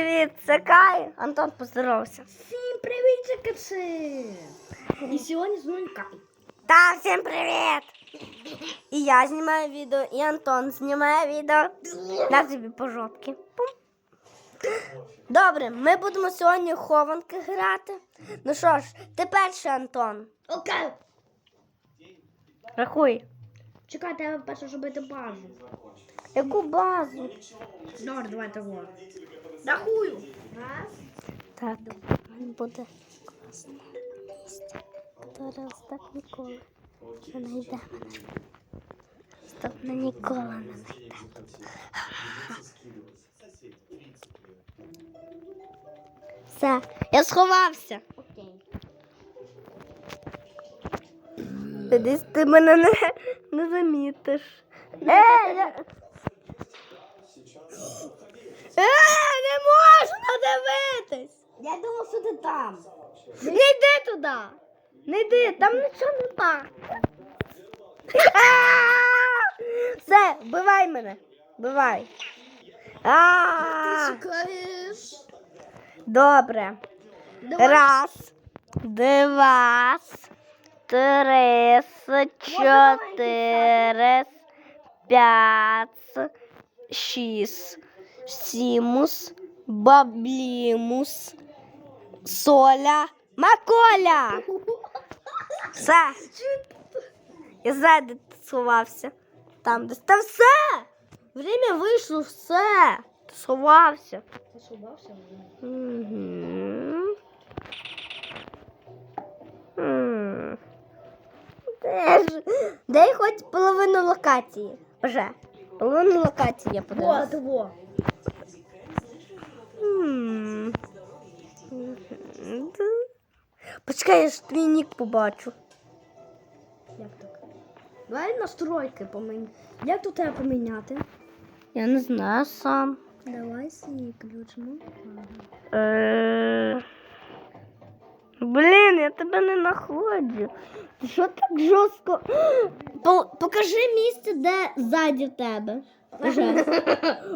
Привіт, це Кай. Антон поздоровався. Всім привіт, закаци! І сьогодні з мною Кай. Та всім привіт! І я знімаю відео, і Антон знімає відео. На тобі по жопки. Добре, ми будемо сьогодні хованки грати. Ну що ж, ти перший, Антон. Окей. Рахуй. Чекай, треба перше зробити базу. Яку базу? Добре, давай того. Рахую. Раз. Так, буде класно. Зараз так ніколи не знайде мене. Стоп, мене ніколи не знайде. Все, я сховався. Окей. Десь ти мене не, не замітиш. Е, я... Е, не можна дивитись. Я думав, що ти там. Не йди туди. Не йди, там нічого нема. А! Все, вбивай мене. Вбивай. А! Добре. Раз, два, три, чотири, п'ять, шість, сімус, баблімус, соля, маколя. Все. Я ти сховався. Там десь. Та все. Время вийшло, все. Ти сховався. Ти сховався? Угу. Де ж? Дай хоч половину локації. Вже. Половину локації я Во, подивилася. во. М. Мгм. Почекай, я ж твій нік побачу. Як так? Давай настройки поміняй. Як тут треба поміняти? Я не знаю сам. Давай свій ключ. Е, Блін, я тебе не знаходжу. Ти Що так жорстко? По- Покажи місце, де ззаді в тебе. Вже.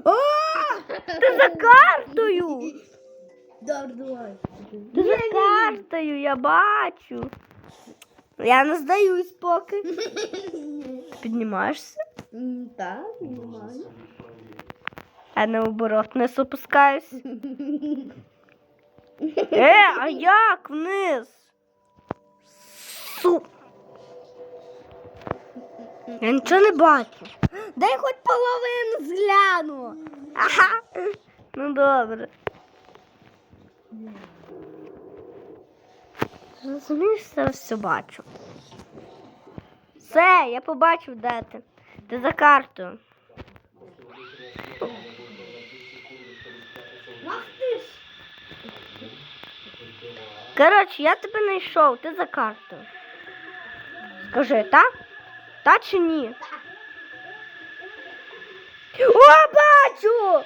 О, ти за картою. Добре, давай. Ти за картою, я бачу. Я не здаюсь поки. Піднімаєшся, Так, нормально. а наоборот не опускаюсь. Е, а як вниз? Су. Я нічого не бачу. Дай хоч половину згляну. Ага. Ну добре. Розумієш, все, все бачу. Все, я побачив, де ти. Ти за картою. Ах ти ж! Коротше, я тебе знайшов, ти за картою. Скажи, так? Та чи ні? О, бачу!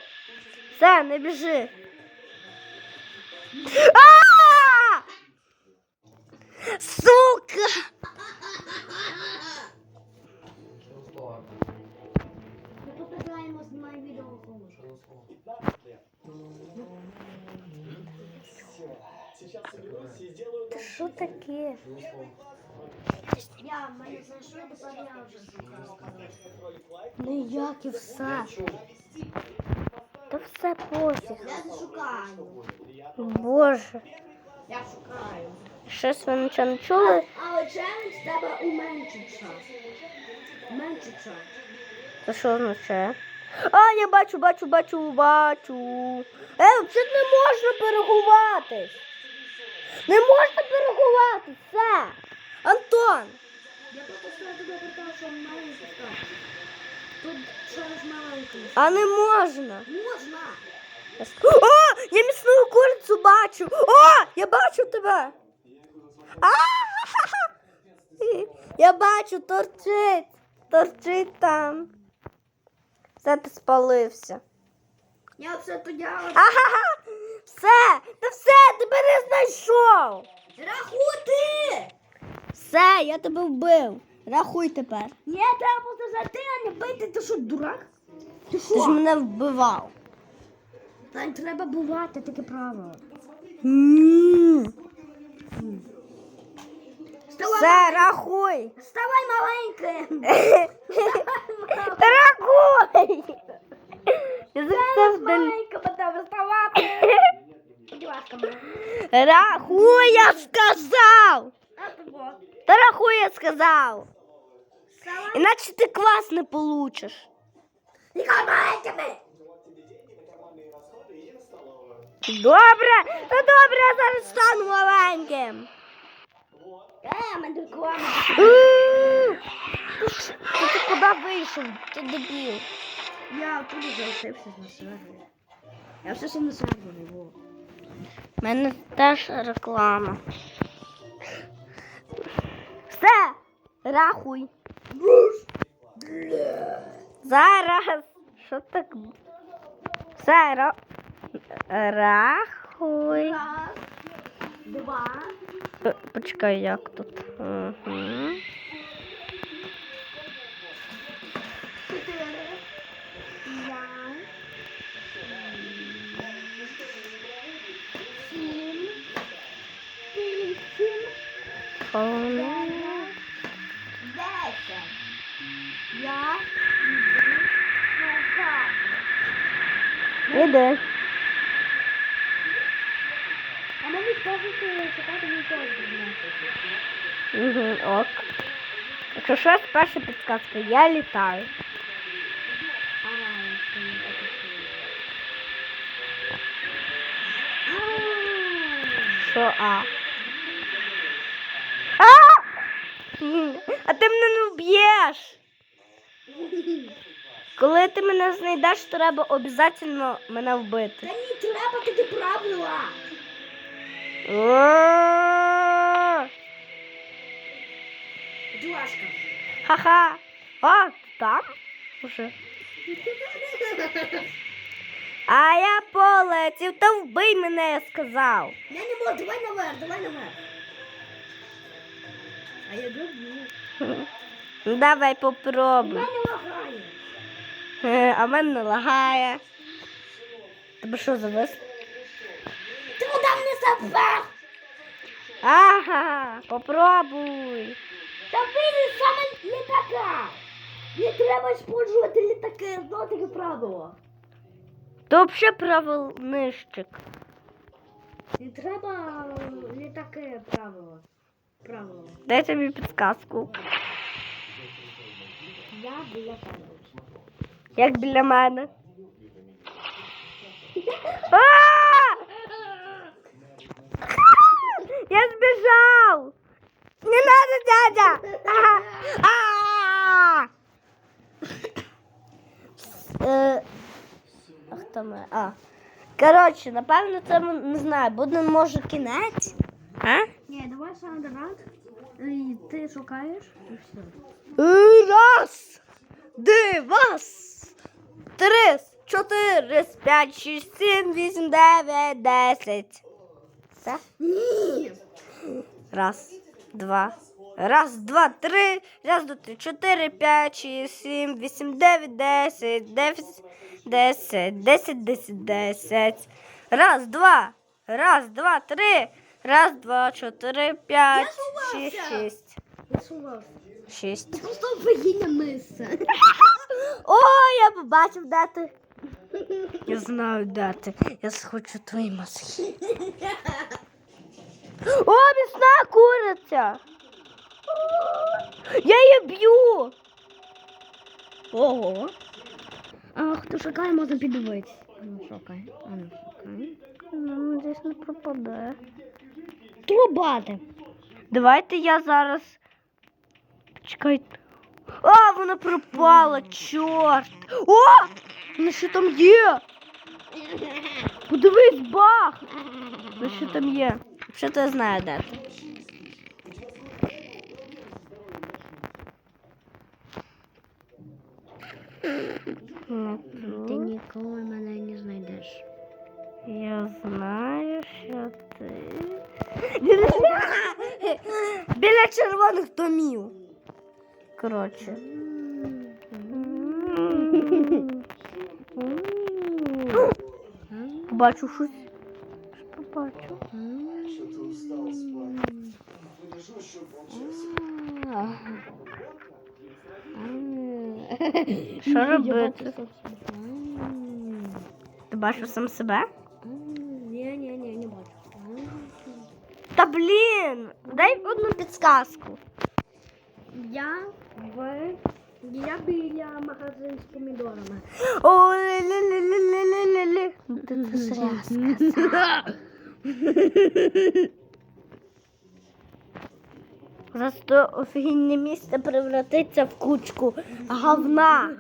Все, не біжи. А! Сука! Ми граємо, знімаємо відео Що таке? Я, мене знайшли, тепер я вже. Ну як і все. Та все пофіг. Я шукаю. Боже. Я шукаю. Щось ви нічого не чули? Але челендж треба. Уменшити час. Це що означає? А, я бачу, бачу, бачу, бачу. Е, це не можна переховатись. Не можна переховатись, все. Антон, Я просто сказав тобі про те, що маленький став. Тут через маленький. а не можна. Можна. О, я міцну курицю бачу. О, я бачу тебе. А, я бачу, торчить. Торчить там. Все ти спалився. Я все то я. Ага, все, та все, тебе не знайшов. Рахути! Все, я тебе вбив. Рахуй тепер. Ні, треба просто зайти, а не бити. Ти що, дурак? Ти Ти ж мене вбивав. Та треба бувати таке правило. М. Вставай, Все, рахуй. вставай маленьким. Та рахуй. Я завжди Маленька, потім вставати. Будь ласка, Рахуй, я сказав. А ти вот. Та рахуй, я сказав. Вставай. Іначе ти клас не получиш. Ніколи маленькими. Добре, та добре, я зараз стану маленьким. Е, ми друкуємо. М. Ти ж- Ти куди вийшов? Ти дебіл. Я тут залишився на сервері. Я все ще на сервері, во. У мене теж реклама. Все, рахуй. Зараз. Що так? Все, ра... рахуй. Раз, два, Почекай, як тут? Угу. Десять. Я йду назад. Іди. А мені скажете, чекати мені теж Угу, ок. Якщо щось, перша підказка, я літаю. Що? А! М, А ти мене не вб'єш. Коли ти мене знайдеш, треба обов'язково мене Та вбити. не треба такі правила. Ласка. Ха-ха. А, там? Уже. А я полетів, та вбий мене, я сказав. Я не можу, давай наверх, давай наверх. А я люблю. Ну, Давай У мене лагає. Е, А в мене не лагає. Тебе що завис? Ти куди мене забрав? Ага, попробуй. Та вийди саме літака. Не треба споджувати літаки, знову таке правило. То взагалі правил нищик. Не треба літаки правило. Правило. Дай тобі підказку. Я біля тебе. Як біля мене. Я збіжав! Не надо, дядя! А! Е, хто ми? А. Коротше, напевно, це не знаю, буде може кінець. А? І ти шукаєш і все. Е, Раз, два, три, чотири, п'ять, шість, сім, вісім, дев'ять, десять. Все? Ні. Раз, два. Раз, два, три, раз, два, три, чотири, п'ять, шість, сім, вісім, дев'ять, десять, дев'ять, десять, десять, десять, десять. Раз, два, раз, два, три, раз, два, чотири, п'ять, шість, шість, Я шість. Просто вигіння миса. О, я побачив, де ти. Я знаю, де ти. Я схочу твої мозги. О, місна куриця. Я її б'ю. Ого. А хто шукає, можна піддивитися. Ну, шукай. А ну, шукай. Ну, десь не пропаде. Трубати. Давайте я зараз. Почекайте. А, вона пропала, чорт. О! Вона що там є? Подивись, бах! Ну що там є? Що ти знаю, де ти? Ну, Біля червоних домів. Коротше. Побачу щось. Що побачу? Що робити? Ти бачив сам себе? Ні, ні, ні, не бачу. Та блін! Дай одну підсказку. Я в я біля магазину з помідорами. О, лі-лі-лі-лі-лі-лі. Ти це зря сказав. Зараз то офігенне місце превратиться в кучку говна.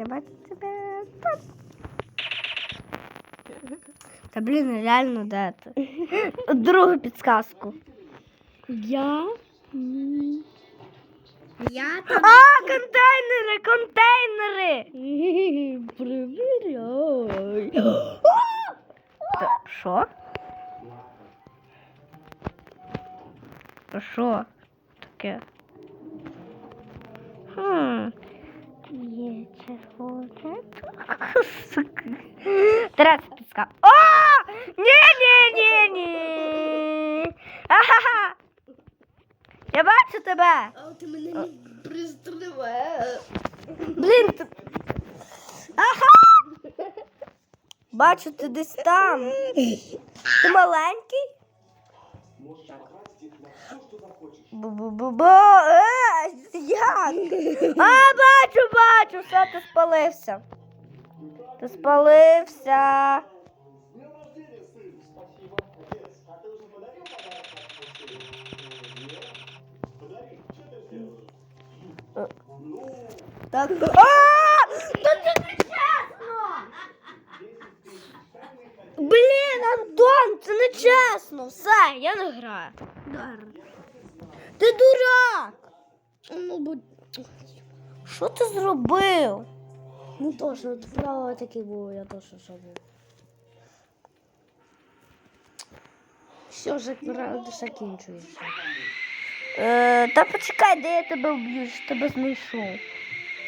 Я бачу тебе. Та блін, реально де ти? Другу підсказку. Я. Я А, контейнери, контейнери! Перевіряй. Та Що? Та Що таке? Хм. Третя підска. О! Ні, ні, ні, ні. Ахаха. Я бачу тебе. А ти мене не пристриваєш. Блін, ти... Ага! Бачу, ти десь там. Ти маленький? Бу-бу-бу-бу. Е, як? А, бачу, бачу, все, ти спалився. Ти спалився. С днем рождения, сын! Спасибо, отец. А ты уже подарил подарок от Нет? Подари. Что ты сделаешь? Ну, Так. А! Та це не чесно! Блін, Антон, це не чесно. Все, я не граю. Ти дурак! Ну, будь. Що ти зробив? Ну точно, право таке було, я точно що був. Все ж правда закінчується. Е, та почекай, де я тебе вб'ю, що тебе знайшов.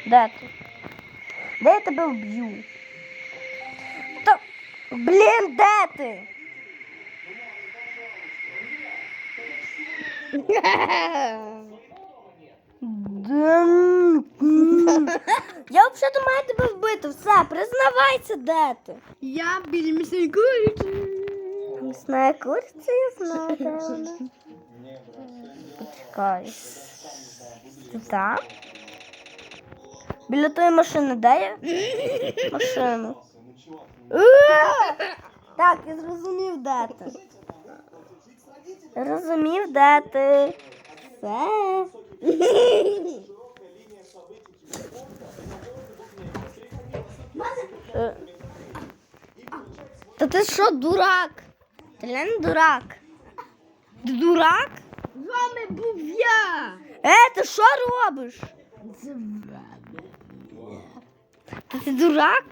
Де ти? Де я тебе вб'ю? Та, блін, де ти? Да, м, м. Я взагалі маю тебе вбити. Все, признавайся, де ти. Я біля місцевої куриці. Місна куриця, я знаю, де вона. Почекай. Ти там? Біля тої машини, де я? Машину. Так, я зрозумів, де ти. Розумів, де ти. Все. Е. Та ти що, дурак? Ти не дурак. Ти дурак? З вами був я. Е, ти що робиш? Та ти дурак?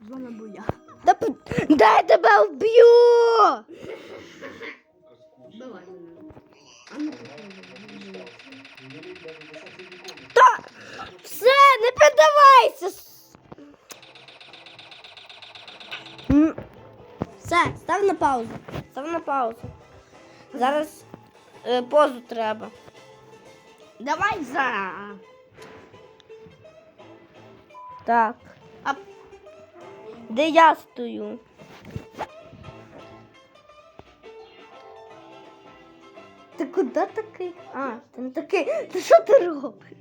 З вами був я. Та Дай я тебе вб'ю! Давай. Та все, не піддавайся. с- М. Все, став на паузу. Став на паузу. Зараз е, позу треба. Давай за. Так. А де я стою? Ти куди такий? А, ти не такий. Ти що ти робиш?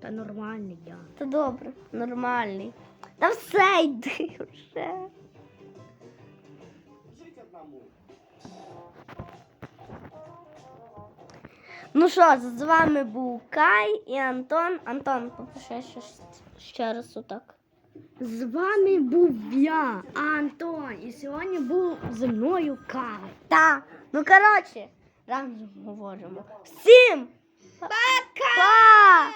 Та нормальний я. Та добре, нормальний. Та все йди вже. Ну що, з вами був Кай і Антон. Антон, попиши ще, ще раз отак. З вами був я, Антон, і сьогодні був зі мною Кай. Та, ну коротше, разом говоримо. Всім! Пока!